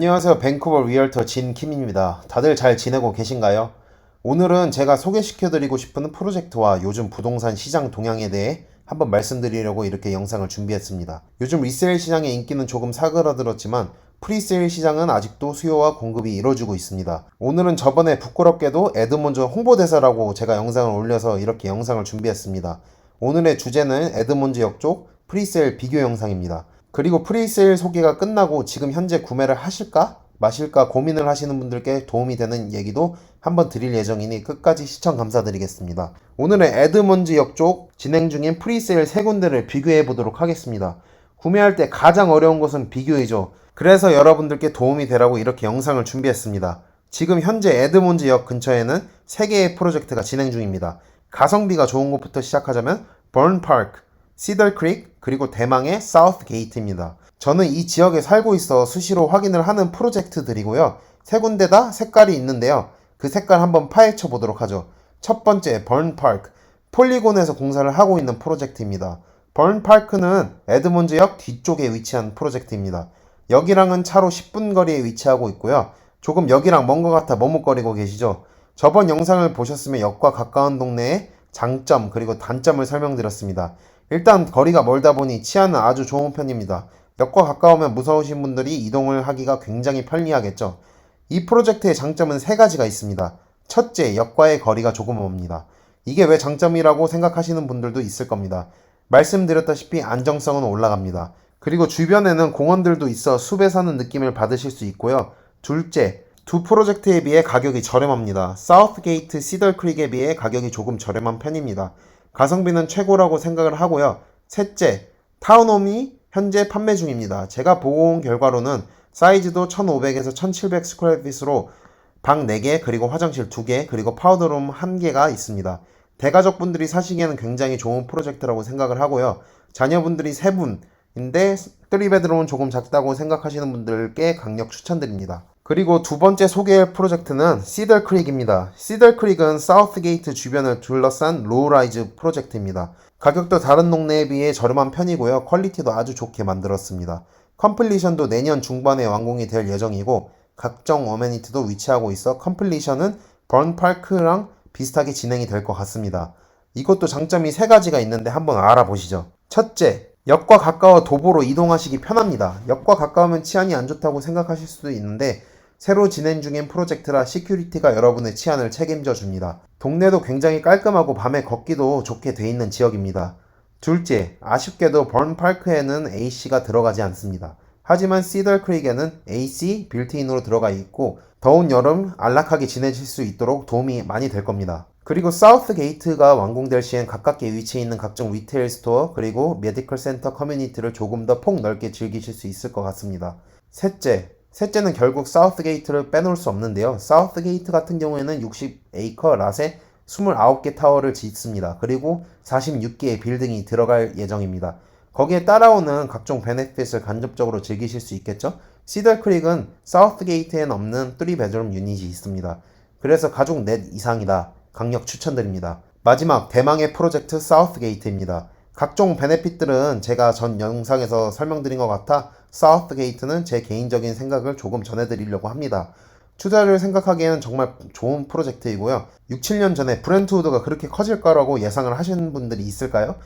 안녕하세요. 밴쿠버 리얼터 진킴입니다. 다들 잘 지내고 계신가요? 오늘은 제가 소개시켜드리고 싶은 프로젝트와 요즘 부동산 시장 동향에 대해 한번 말씀드리려고 이렇게 영상을 준비했습니다. 요즘 리세일 시장의 인기는 조금 사그라들었지만 프리세일 시장은 아직도 수요와 공급이 이루어지고 있습니다. 오늘은 저번에 부끄럽게도 에드몬드 홍보대사라고 제가 영상을 올려서 이렇게 영상을 준비했습니다. 오늘의 주제는 에드몬드 역쪽 프리세일 비교 영상입니다. 그리고 프리세일 소개가 끝나고 지금 현재 구매를 하실까? 마실까 고민을 하시는 분들께 도움이 되는 얘기도 한번 드릴 예정이니 끝까지 시청 감사드리겠습니다. 오늘은 에드먼즈 역쪽 진행 중인 프리세일 세 군데를 비교해 보도록 하겠습니다. 구매할 때 가장 어려운 것은 비교이죠. 그래서 여러분들께 도움이 되라고 이렇게 영상을 준비했습니다. 지금 현재 에드몬즈 역 근처에는 세 개의 프로젝트가 진행 중입니다. 가성비가 좋은 곳부터 시작하자면 번파크, 시덜 크릭, 그리고 대망의 사우스 게이트입니다. 저는 이 지역에 살고 있어 수시로 확인을 하는 프로젝트들이고요. 세 군데 다 색깔이 있는데요. 그 색깔 한번 파헤쳐 보도록 하죠. 첫 번째, 번파크. 폴리곤에서 공사를 하고 있는 프로젝트입니다. 번파크는 에드몬즈역 뒤쪽에 위치한 프로젝트입니다. 여기랑은 차로 10분 거리에 위치하고 있고요. 조금 여기랑 먼 것 같아 머뭇거리고 계시죠? 저번 영상을 보셨으면 역과 가까운 동네의 장점 그리고 단점을 설명드렸습니다. 일단 거리가 멀다 보니 치안은 아주 좋은 편입니다. 역과 가까우면 무서우신 분들이 이동을 하기가 굉장히 편리하겠죠. 이 프로젝트의 장점은 세 가지가 있습니다. 첫째, 역과의 거리가 조금 멉니다. 이게 왜 장점이라고 생각하시는 분들도 있을 겁니다. 말씀드렸다시피 안정성은 올라갑니다. 그리고 주변에는 공원들도 있어 숲에 사는 느낌을 받으실 수 있고요. 둘째, 두 프로젝트에 비해 가격이 저렴합니다. 사우스게이트 시덜 크릭에 비해 가격이 조금 저렴한 편입니다. 가성비는 최고라고 생각을 하고요. 셋째, 타운홈이 현재 판매 중입니다. 제가 보고 온 결과로는 사이즈도 1500에서 1700 스퀘어핏으로 방 4개, 그리고 화장실 2개, 그리고 파우더룸 1개가 있습니다. 대가족 분들이 사시기에는 굉장히 좋은 프로젝트라고 생각을 하고요. 자녀분들이 3분인데 3베드룸은 조금 작다고 생각하시는 분들께 강력 추천드립니다. 그리고 두 번째 소개할 프로젝트는 시덜 크릭입니다. 시덜 크릭은 사우스 게이트 주변을 둘러싼 로우라이즈 프로젝트입니다. 가격도 다른 동네에 비해 저렴한 편이고요. 퀄리티도 아주 좋게 만들었습니다. 컴플리션도 내년 중반에 완공이 될 예정이고 각종 어메니티도 위치하고 있어 컴플리션은 번파크랑 비슷하게 진행이 될 것 같습니다. 이것도 장점이 세 가지가 있는데 한번 알아보시죠. 첫째, 역과 가까워 도보로 이동하시기 편합니다. 역과 가까우면 치안이 안 좋다고 생각하실 수도 있는데 새로 진행 중인 프로젝트라 시큐리티가 여러분의 치안을 책임져 줍니다. 동네도 굉장히 깔끔하고 밤에 걷기도 좋게 돼 있는 지역입니다. 둘째, 아쉽게도 번파크에는 AC가 들어가지 않습니다. 하지만 시덜 크릭에는 AC 빌트인으로 들어가 있고 더운 여름 안락하게 지내실 수 있도록 도움이 많이 될 겁니다. 그리고 사우스 게이트가 완공될 시엔 가깝게 위치해 있는 각종 리테일 스토어 그리고 메디컬 센터 커뮤니티를 조금 더 폭넓게 즐기실 수 있을 것 같습니다. 셋째, 셋째는 결국 사우스 게이트를 빼놓을 수 없는데요. 사우스 게이트 같은 경우에는 60에이커 랏에 29개 타워를 짓습니다. 그리고 46개의 빌딩이 들어갈 예정입니다. 거기에 따라오는 각종 베네핏을 간접적으로 즐기실 수 있겠죠? 시덜 크릭은 사우스 게이트엔 없는 3베드룸 유닛이 있습니다. 그래서 가족 넷 이상이다. 강력 추천드립니다. 마지막 대망의 프로젝트 사우스 게이트입니다. 각종 베네핏들은 제가 전 영상에서 설명드린 것 같아 사우스 게이트는 제 개인적인 생각을 조금 전해드리려고 합니다. 투자를 생각하기에는 정말 좋은 프로젝트이고요. 6, 7년 전에 브렌트우드가 그렇게 커질 거라고 예상을 하시는 분들이 있을까요?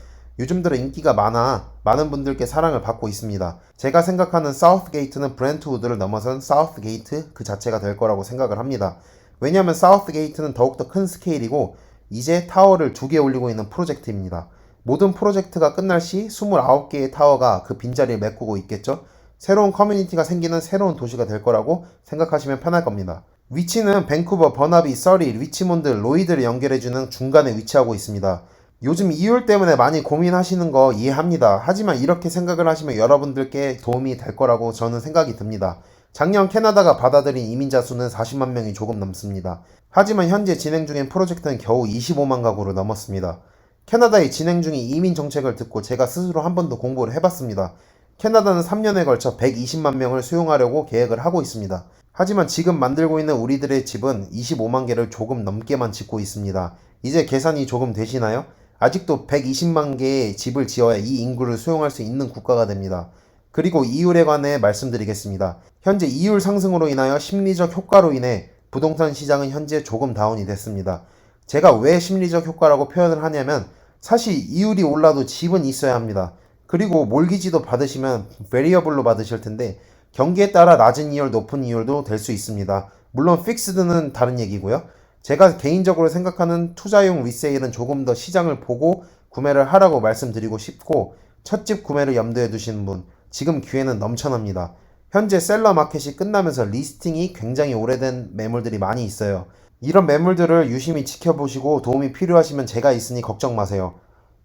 요즘 들어 인기가 많아 많은 분들께 사랑을 받고 있습니다. 제가 생각하는 사우스 게이트는 브렌트우드를 넘어선 사우스 게이트 그 자체가 될 거라고 생각을 합니다. 왜냐하면 사우스 게이트는 더욱더 큰 스케일이고 이제 타워를 두 개 올리고 있는 프로젝트입니다. 모든 프로젝트가 끝날 시 29개의 타워가 그 빈자리를 메꾸고 있겠죠? 새로운 커뮤니티가 생기는 새로운 도시가 될 거라고 생각하시면 편할 겁니다. 위치는 밴쿠버, 버나비, 서리, 리치몬드, 로이드를 연결해주는 중간에 위치하고 있습니다. 요즘 이율 때문에 많이 고민하시는 거 이해합니다. 하지만 이렇게 생각을 하시면 여러분들께 도움이 될 거라고 저는 생각이 듭니다. 작년 캐나다가 받아들인 이민자 수는 40만 명이 조금 넘습니다. 하지만 현재 진행 중인 프로젝트는 겨우 25만 가구를 넘었습니다. 캐나다의 진행 중인 이민 정책을 듣고 제가 스스로 한 번 더 공부를 해봤습니다. 캐나다는 3년에 걸쳐 120만 명을 수용하려고 계획을 하고 있습니다. 하지만 지금 만들고 있는 우리들의 집은 25만 개를 조금 넘게만 짓고 있습니다. 이제 계산이 조금 되시나요? 아직도 120만 개의 집을 지어야 이 인구를 수용할 수 있는 국가가 됩니다. 그리고 이율에 관해 말씀드리겠습니다. 현재 이율 상승으로 인하여 심리적 효과로 인해 부동산 시장은 현재 조금 다운이 됐습니다. 제가 왜 심리적 효과라고 표현을 하냐면 사실 이율이 올라도 집은 있어야 합니다. 그리고 몰기지도 받으시면 베리어블로 받으실 텐데 경기에 따라 낮은 이율, 높은 이율도 될 수 있습니다. 물론 픽스드는 다른 얘기고요. 제가 개인적으로 생각하는 투자용 리세일은 조금 더 시장을 보고 구매를 하라고 말씀드리고 싶고 첫집 구매를 염두에 두시는 분 지금 기회는 넘쳐납니다. 현재 셀러 마켓이 끝나면서 리스팅이 굉장히 오래된 매물들이 많이 있어요. 이런 매물들을 유심히 지켜보시고 도움이 필요하시면 제가 있으니 걱정 마세요.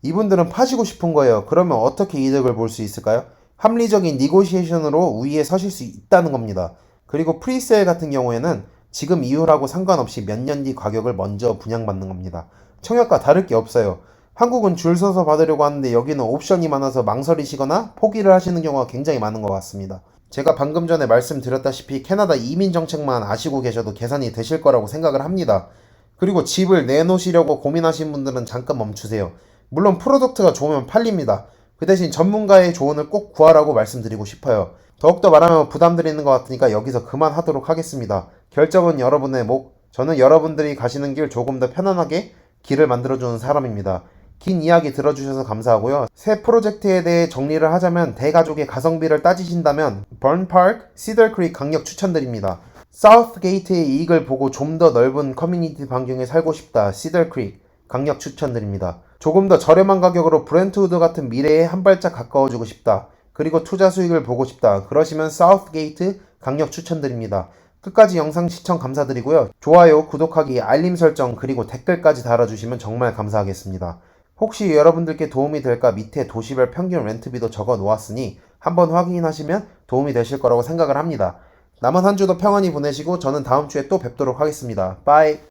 이분들은 파시고 싶은 거예요. 그러면 어떻게 이득을 볼 수 있을까요? 합리적인 니고시에이션으로 우위에 서실 수 있다는 겁니다. 그리고 프리세일 같은 경우에는 지금 이후라고 상관없이 몇 년 뒤 가격을 먼저 분양받는 겁니다. 청약과 다를 게 없어요. 한국은 줄 서서 받으려고 하는데 여기는 옵션이 많아서 망설이시거나 포기를 하시는 경우가 굉장히 많은 것 같습니다. 제가 방금 전에 말씀드렸다시피 캐나다 이민 정책만 아시고 계셔도 계산이 되실 거라고 생각을 합니다. 그리고 집을 내놓으시려고 고민하신 분들은 잠깐 멈추세요. 물론 프로덕트가 좋으면 팔립니다. 그 대신 전문가의 조언을 꼭 구하라고 말씀드리고 싶어요. 더욱더 말하면 부담드리는 것 같으니까 여기서 그만하도록 하겠습니다. 결정은 여러분의 목. 저는 여러분들이 가시는 길 조금 더 편안하게 길을 만들어주는 사람입니다. 긴 이야기 들어주셔서 감사하고요. 새 프로젝트에 대해 정리를 하자면 대가족의 가성비를 따지신다면 번파크, 시덜크릭 강력 추천드립니다. 사우스게이트의 이익을 보고 좀 더 넓은 커뮤니티 반경에 살고 싶다. 시덜크릭 강력 추천드립니다. 조금 더 저렴한 가격으로 브렌트우드 같은 미래에 한 발짝 가까워지고 싶다. 그리고 투자 수익을 보고 싶다. 그러시면 사우스게이트 강력 추천드립니다. 끝까지 영상 시청 감사드리고요. 좋아요, 구독하기, 알림 설정, 그리고 댓글까지 달아주시면 정말 감사하겠습니다. 혹시 여러분들께 도움이 될까 밑에 도시별 평균 렌트비도 적어 놓았으니 한번 확인하시면 도움이 되실 거라고 생각을 합니다. 남은 한 주도 평안히 보내시고 저는 다음 주에 또 뵙도록 하겠습니다. 빠이!